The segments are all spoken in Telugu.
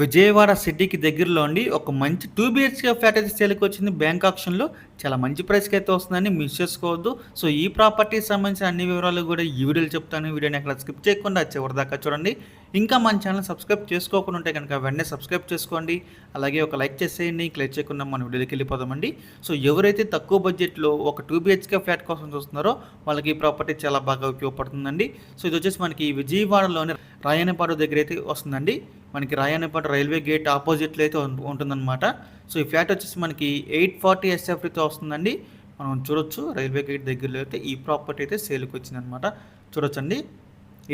విజయవాడ సిటీకి దగ్గరలో ఉండి ఒక మంచి టూ బిహెచ్కే ఫ్లాట్ అయితే సేల్కి వచ్చింది బ్యాంక్ ఆప్షన్లో. చాలా మంచి ప్రైస్కి అయితే వస్తుందని మిస్ చేసుకోవద్దు. సో ఈ ప్రాపర్టీకి సంబంధించిన అన్ని వివరాలు కూడా ఈ వీడియోలు చెప్తాను. వీడియోని అక్కడ స్కిప్ చేయకుండా చివరి దాకా చూడండి. ఇంకా మన ఛానల్ సబ్స్క్రైబ్ చేసుకోకుండా ఉంటే కనుక వెంటనే సబ్స్క్రైబ్ చేసుకోండి. అలాగే ఒక లైక్ చేసేయండి. క్లిక్ చేయకుండా మన వీడియోకి వెళ్ళిపోదామండి. సో ఎవరైతే తక్కువ బడ్జెట్లో ఒక టూ బిహెచ్కే ఫ్లాట్ కోసం చూస్తున్నారో వాళ్ళకి ఈ ప్రాపర్టీ చాలా బాగా ఉపయోగపడుతుందండి. సో ఇది వచ్చేసి మనకి విజయవాడలోని రాయనపాడు దగ్గర అయితే వస్తుందండి. మనకి రాయనపాడు రైల్వే గేట్ ఆపోజిట్లో అయితే ఉంటుందన్నమాట. సో ఈ ఫ్లాట్ వచ్చేసి మనకి ఎయిట్ ఫార్టీ ఎస్ఎఫ్టీతో వస్తుందండి. మనం చూడొచ్చు రైల్వే గేట్ దగ్గరలో అయితే ఈ ప్రాపర్టీ అయితే సేల్కి వచ్చిందనమాట చూడొచ్చండి.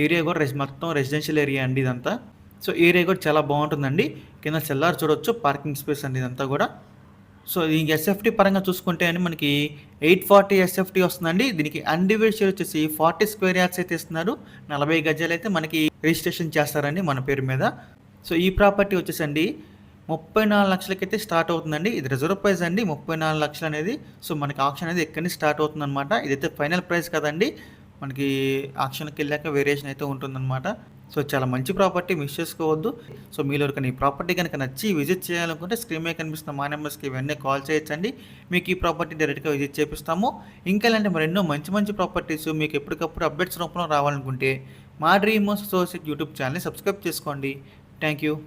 ఏరియా కూడా రెసి మొత్తం రెసిడెన్షియల్ ఏరియా అండి ఇదంతా. సో ఏరియా కూడా చాలా బాగుంటుందండి. కింద సెల్లార్ చూడొచ్చు పార్కింగ్ స్పేస్ అండి ఇదంతా కూడా. సో ఈ ఎస్ఎఫ్టీ పరంగా చూసుకుంటే అని మనకి ఎయిట్ ఫార్టీ ఎస్ఎఫ్టీ వస్తుందండి. దీనికి అన్డివైడ్ షేర్ వచ్చేసి ఫార్టీ స్క్వేర్ యార్డ్స్ అయితే ఇస్తున్నారు. నలభై గజాలు అయితే మనకి రిజిస్ట్రేషన్ చేస్తారండి మన పేరు మీద. సో ఈ ప్రాపర్టీ వచ్చేసండి ముప్పై నాలుగు లక్షలకైతే స్టార్ట్ అవుతుందండి. ఇది రిజర్వ్ ప్రైస్ అండి. ముప్పై నాలుగు లక్షలు అనేది సో మనకి ఆప్షన్ అనేది ఎక్కడి నుంచి స్టార్ట్ అవుతుందన్నమాట. ఇదైతే ఫైనల్ ప్రైస్ కదండి. మనకి ఆప్షన్కి వెళ్ళాక వేరియేషన్ అయితే ఉంటుందన్నమాట. సో చాలా మంచి ప్రాపర్టీ మిస్ చేసుకోవద్దు. సో మీలో ఎవరికైనా ఈ ప్రాపర్టీ కనుక నచ్చి విజిట్ చేయాలనుకుంటే స్క్రీన్ మీద కనిపిస్తున్న మా నెంబర్స్కి వెంటనే కాల్ చేయొచ్చండి. మీకు ఈ ప్రాపర్టీ డైరెక్ట్గా విజిట్ చేపిస్తాము. ఇంకా ఇలాంటి మరెన్నో మంచి మంచి ప్రాపర్టీస్ మీకు ఎప్పటికప్పుడు అప్డేట్స్ రూపంలో రావాలనుకుంటే మా డ్రీమ్ అసోసియేట్ యూట్యూబ్ ఛానల్ని సబ్స్క్రైబ్ చేసుకోండి. Thank you.